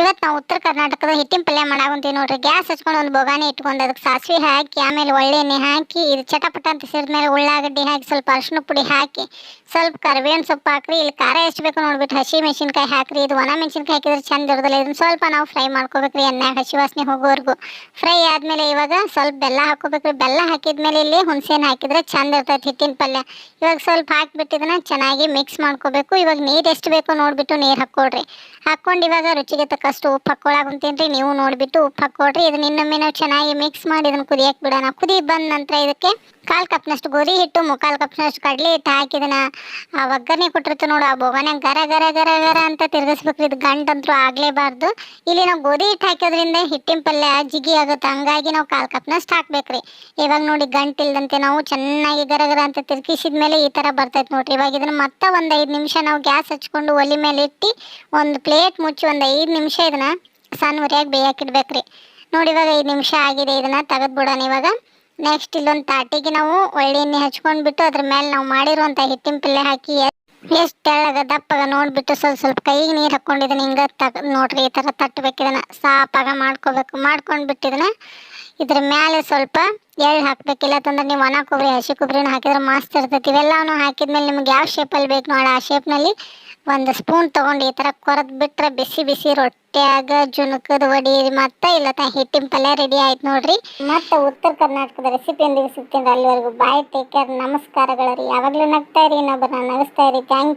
ಇವತ್ತು ನಾವು ಉತ್ತರ ಕರ್ನಾಟಕದ ಹಿಟ್ಟಿನ ಪಲ್ಯ ಮಾಡಾಕಂತೀವಿ ನೋಡ್ರಿ. ಗ್ಯಾಸ್ ಹಚ್ಕೊಂಡು ಒಂದು ಬೊಗಾನಿ ಇಟ್ಕೊಂಡು ಅದಕ್ಕೆ ಸಾಸಿವೆ ಹಾಕಿ, ಆಮೇಲೆ ಒಳ್ಳೆ ಎಣ್ಣೆ ಹಾಕಿ, ಇದು ಚಟಪಟ ಅಂತ ಮೇಲೆ ಉಳ್ಳಾಗಡ್ಡಿ ಹಾಕಿ, ಸ್ವಲ್ಪ ಅರಿಶಿನ ಪುಡಿ ಹಾಕಿ, ಸ್ವಲ್ಪ ಕರಿಬೇವಿನ ಸೊಪ್ಪು ಹಾಕ್ರಿ. ಇಲ್ಲಿ ಖಾರ ಎಷ್ಟು ಬೇಕು ನೋಡ್ಬಿಟ್ಟು ಹಸಿ ಮೆಣಸಿನ್ಕಾಯಿ ಹಾಕ್ರಿ. ಇದು ಒಣ ಮೆಣಸಿನ್ಕಾಯಿ ಹಾಕಿದ್ರೆ ಚಂದ ಇರೋದಿಲ್ಲ. ಇದನ್ನ ಸ್ವಲ್ಪ ನಾವು ಫ್ರೈ ಮಾಡ್ಕೋಬೇಕ್ರಿ ಎಣ್ಣೆ ಹಸಿ ವಾಸನೆ ಹೋಗೋವರೆಗೂ. ಫ್ರೈ ಆದಮೇಲೆ ಇವಾಗ ಸ್ವಲ್ಪ ಬೆಲ್ಲ ಹಾಕೋಬೇಕ್ರಿ ಬೆಲ್ಲ ಹಾಕಿದ್ಮೇಲೆ ಇಲ್ಲಿ ಹುಣಸೆಹಣ್ಣು ಹಾಕಿದ್ರೆ ಚಂದ ಇರ್ತೈತೆ ಹಿಟ್ಟಿನ ಪಲ್ಯ. ಇವಾಗ ಸ್ವಲ್ಪ ಹಾಕಿಬಿಟ್ಟು ಇದನ್ನು ಚೆನ್ನಾಗಿ ಮಿಕ್ಸ್ ಮಾಡ್ಕೋಬೇಕು. ಇವಾಗ ನೀರು ಎಷ್ಟು ಬೇಕು ನೋಡಿಬಿಟ್ಟು ನೀರು ಹಾಕ್ಕೊಡ್ರಿ ಹಾಕ್ಕೊಂಡು ಇವಾಗ ರುಚಿಗೆ ತಕ್ಕಷ್ಟು ಉಪ್ಪು ರೀ ನೀವು ನೋಡಿಬಿಟ್ಟು ಉಪ್ಪು ಹಾಕ್ಕೊಡ್ರಿ ಇದನ್ನ ಇನ್ನೊಮ್ಮೆ ನಾವು ಚೆನ್ನಾಗಿ ಮಿಕ್ಸ್ ಮಾಡಿ ಇದನ್ನ ಕುದಿಯಕ್ಕೆ ಬಿಡೋಣ. ಕುದಿ ಬಂದ ನಂತರ ಇದಕ್ಕೆ ಕಾಲು ಕಪ್ನಷ್ಟು ಗೋಧಿ ಹಿಟ್ಟು ಮುಕ್ಕಾಲು ಕಪ್ನಷ್ಟು ಕಡಲೆ ಹಿಟ್ಟು ಹಾಕಿದನ ಆ ಒಗ್ಗರಣೆ ಕೊಟ್ಟಿರ್ತೀವಿ ನೋಡು ಆ ಬೋಗನೆ ಗರ ಗರ ಗರ ಗರ ಅಂತ ತಿರ್ಗಿಸ್ಬೇಕ್ರಿ ಇದು ಗಂಟಂತೂ ಆಗಲೇಬಾರ್ದು. ಇಲ್ಲಿ ನಾವು ಗೋಧಿ ಹಿಟ್ಟು ಹಾಕೋದ್ರಿಂದ ಹಿಟ್ಟಿನ ಪಲ್ಯ, ಜಿಗಿ ಆಗುತ್ತೆ. ಹಂಗಾಗಿ ನಾವು ಕಾಲು ಕಪ್ನಷ್ಟು ಹಾಕ್ಬೇಕ್ರಿ. ಇವಾಗ ನೋಡಿ ಗಂಟು ಇಲ್ದಂತೆ ನಾವು ಚೆನ್ನಾಗಿ ಗರ ಗರ ಅಂತ ತಿರ್ಗಿಸಿದ ಮೇಲೆ ಈ ಥರ ಬರ್ತೈತೆ ನೋಡ್ರಿ. ಇವಾಗ ಇದನ್ನ ಮತ್ತೆ ಒಂದು ಐದು ನಿಮಿಷ ನಾವು ಗ್ಯಾಸ್ ಹಚ್ಕೊಂಡು ಒಲಿ ಮೇಲೆ ಇಟ್ಟು ಒಂದು ಪ್ಲೇಟ್ ಮುಚ್ಚಿ ಒಂದು ಐದು ನಿಮಿಷ ಇದನ್ನ ಸಣ್ಣ ಉರಿಯಾಗಿ ಬೇಯಕ್ಕಿಡ್ಬೇಕ್ರಿ ನೋಡಿ ಇವಾಗ ಐದು ನಿಮಿಷ ಆಗಿದೆ ಇದನ್ನ ತೆಗೆದ್ಬಿಡೋಣ ಇವಾಗ. ನೆಕ್ಸ್ಟ್ ಇಲ್ಲೊಂದು ತಾಟಿಗೆ ನಾವು ಒಳ್ಳೆ ಎಣ್ಣೆ ಹಚ್ಕೊಂಡ್ಬಿಟ್ಟು ಅದ್ರ ಮೇಲೆ ನಾವು ಮಾಡಿರುವಂಥ ಹಿಟ್ಟಿನ ಪಲ್ಲೆ ಹಾಕಿ ಎಷ್ಟು ತೆಳ್ಳಗ ದಪ್ಪಗ ನೋಡ್ಬಿಟ್ಟು ಸ್ವಲ್ಪ ಸ್ವಲ್ಪ ಕೈಗೆ ನೀರು ಹಾಕ್ಕೊಂಡಿದ್ದೀನಿ ಹಿಂಗೆ ತಗ ನೋಡ್ರಿ ಈ ಥರ ತಟ್ಟಬೇಕು ಇದನ್ನ. ಸಾಪಾಗ ಮಾಡ್ಕೋಬೇಕು. ಮಾಡ್ಕೊಂಡ್ಬಿಟ್ಟು ಇದನ್ನ ಇದ್ರ ಮೇಲೆ ಸ್ವಲ್ಪ ಎಳ್ಳು ಹಾಕ್ಬೇಕಿಲ್ಲ ಅಂತಂದ್ರೆ ನೀವು ಒಣ ಕೊಬ್ಬರಿ ಹಸಿ ಕೊಬ್ಬರಿನ ಹಾಕಿದ್ರೆ ಮಸ್ತ್ ಇರ್ತೈತಿ. ಇವೆಲ್ಲವನ್ನು ಹಾಕಿದ್ಮೇಲೆ ನಿಮ್ಗೆ ಯಾವ ಶೇಪಲ್ಲಿ ಬೇಕು ನೋಡಿ. ಆ ಶೇಪ್ನಲ್ಲಿ ಒಂದು ಸ್ಪೂನ್ ತೊಗೊಂಡು ಈ ಥರ ಕೊರೆದು ಬಿಟ್ರೆ ಬಿಸಿ ಬಿಸಿ ರೊಟ್ಟಿಯಾಗ ಜುಣುಕದ ವಡಿ ಮತ್ತೆ ಇಲ್ಲ ತ ಹಿಟ್ಟಿನ ಪಲ್ಯ ರೆಡಿ ಆಯ್ತು ನೋಡ್ರಿ. ಮತ್ತೆ ಉತ್ತರ ಕರ್ನಾಟಕದ ರೆಸಿಪಿಯೊಂದಿಗೆ ಸಿಗ್ತೀನಿ ಅಲ್ಲಿವರೆಗೂ. ಬಾಯ್ ಟೇಕ್ ಕೇರ್ ನಮಸ್ಕಾರಗಳು ರೀ ಯಾವಾಗಲೂ ನಗ್ತಾ ಇರಿ, ಇನ್ನೊಬ್ಬರನ್ನ ನಗಿಸ್ತಾ ಇರಿ. Thank you